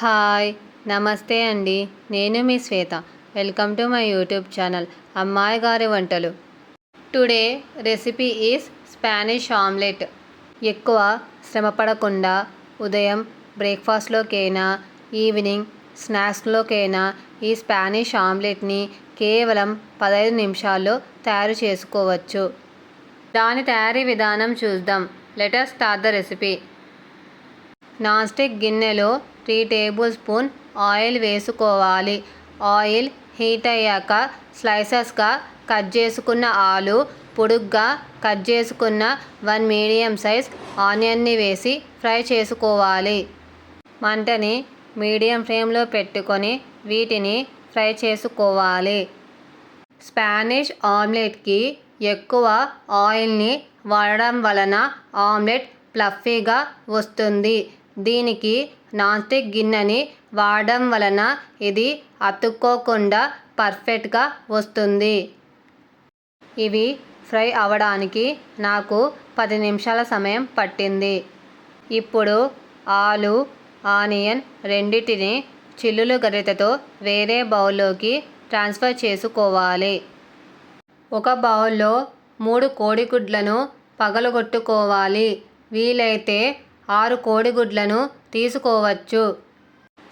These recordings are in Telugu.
హాయ్ నమస్తే అండి. నేను మీ Shweta. Welcome to my YouTube channel అమ్మాయి గారి వంటలు. Today recipe is Spanish omelette. ఎక్కువ శ్రమ పడకుండా ఉదయం బ్రేక్ఫాస్ట్లోకైనా ఈవినింగ్ స్నాక్స్లోకైనా ఈ స్పానిష్ ఆమ్లెట్ని కేవలం పదహైదు నిమిషాల్లో తయారు చేసుకోవచ్చు. దాని తయారీ విధానం చూద్దాం. Let's start the recipe. Non stick గిన్నెలో త్రీ టేబుల్ స్పూన్ ఆయిల్ వేసుకోవాలి. ఆయిల్ హీట్ అయ్యాక స్లైసెస్గా కట్ చేసుకున్న ఆలు పొడుగ్గా కట్ చేసుకున్న వన్ మీడియం సైజ్ ఆనియన్ని వేసి ఫ్రై చేసుకోవాలి. మంటని మీడియం ఫ్లేమ్లో పెట్టుకొని వీటిని ఫ్రై చేసుకోవాలి. స్పానిష్ ఆమ్లెట్కి ఎక్కువ ఆయిల్ని వాడడం వలన ఆమ్లెట్ ఫ్లఫీగా వస్తుంది. దీనికి నాన్స్టిక్ గిన్నెని వాడడం వలన ఇది అతుక్కోకుండా పర్ఫెక్ట్గా వస్తుంది. ఇవి ఫ్రై అవ్వడానికి నాకు పది నిమిషాల సమయం పట్టింది. ఇప్పుడు ఆలు ఆనియన్ రెండింటిని చిల్లులు గరిటెతో వేరే బౌల్లోకి ట్రాన్స్ఫర్ చేసుకోవాలి. ఒక బౌల్లో మూడు కోడిగుడ్లను పగలగొట్టుకోవాలి. వీలైతే ఆరు కోడిగుడ్లను తీసుకోవచ్చు.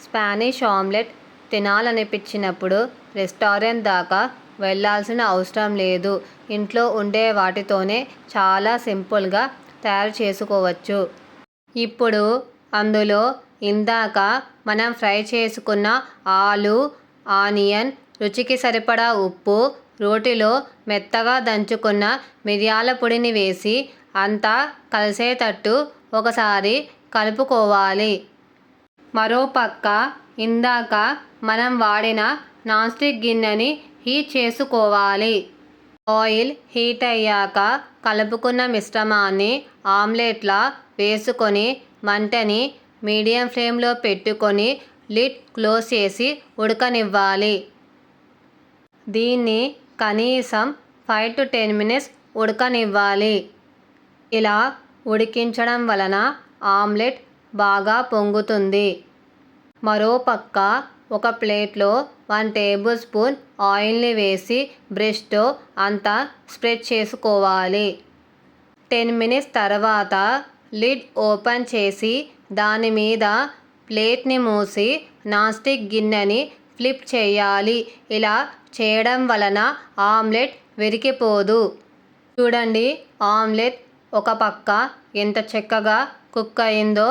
స్పానిష్ ఆమ్లెట్ తినాలనిపించినప్పుడు రెస్టారెంట్ దాకా వెళ్ళాల్సిన అవసరం లేదు. ఇంట్లో ఉండే వాటితోనే చాలా సింపుల్గా తయారు చేసుకోవచ్చు. ఇప్పుడు అందులో ఇందాక మనం ఫ్రై చేసుకున్న ఆలు ఆనియన్ రుచికి సరిపడా ఉప్పు రోటిలో మెత్తగా దంచుకున్న మిరియాల పొడిని వేసి అంతా కలిసేటట్టు ఒకసారి కలుపుకోవాలి. మరోపక్క ఇందాక మనం వాడిన నాన్ స్టిక్ గిన్నెని హీట్ చేసుకోవాలి. ఆయిల్ హీట్ అయ్యాక కలుపుకున్న మిశ్రమాన్ని ఆమ్లెట్లా వేసుకొని మంటని మీడియం ఫ్లేమ్లో పెట్టుకొని లిడ్ క్లోజ్ చేసి ఉడకనివ్వాలి. దీన్ని కనీసం ఫైవ్ టు టెన్ మినిట్స్ ఉడకనివ్వాలి. ఇలా ఉడికించడం వలన ఆమ్లెట్ బాగా పొంగుతుంది. మరోపక్క ఒక ప్లేట్లో వన్ టేబుల్ స్పూన్ ఆయిల్ని వేసి బ్రష్తో అంతా స్ప్రెడ్ చేసుకోవాలి. టెన్ మినిట్స్ తర్వాత లిడ్ ఓపెన్ చేసి దాని మీద ప్లేట్ని మూసి నాన్స్టిక్ గిన్నెని ఫ్లిప్ చేయాలి. ఇలా చేయడం వలన ఆమ్లెట్ విరిగిపోదు. చూడండి ఆమ్లెట్ ఒక పక్క ఎంత చక్కగా కుక్ అయిందో.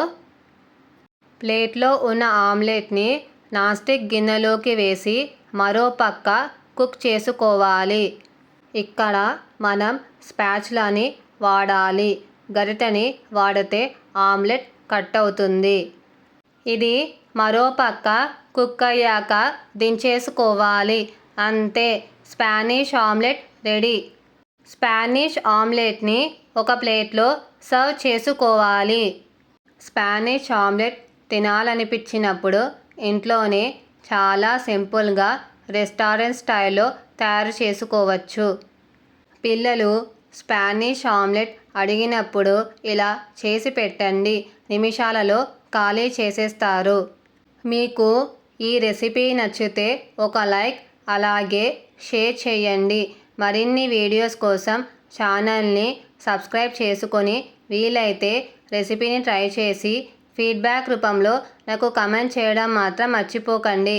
ప్లేట్లో ఉన్న ఆమ్లెట్ని నాస్టిక్ గిన్నెలోకి వేసి మరో పక్క కుక్ చేసుకోవాలి. ఇక్కడ మనం స్పాచ్లని వాడాలి. గరిటెని వాడితే ఆమ్లెట్ కట్ అవుతుంది. ఇది మరో పక్క కుక్ అయ్యాక దించేసుకోవాలి. అంతే. Spanish omelette ready. స్పానిష్ ఆమ్లెట్ని ఒక ప్లేట్లో సర్వ్ చేసుకోవాలి. స్పానిష్ ఆమ్లెట్ తినాలనిపించినప్పుడు ఇంట్లోనే చాలా సింపుల్గా రెస్టారెంట్ స్టైల్లో తయారు చేసుకోవచ్చు. పిల్లలు స్పానిష్ ఆమ్లెట్ అడిగినప్పుడు ఇలా చేసి పెట్టండి నిమిషాలలో ఖాళీ చేసేస్తారు. మీకు ఈ రెసిపీ నచ్చితే ఒక లైక్ అలాగే షేర్ చేయండి. మరిన్ని వీడియోస్ కోసం ఛానల్ని సబ్స్క్రైబ్ చేసుకొని వీలైతే రెసిపీని ట్రై చేసి ఫీడ్బ్యాక్ రూపంలో నాకు కమెంట్ చేయడం మాత్రం మర్చిపోకండి.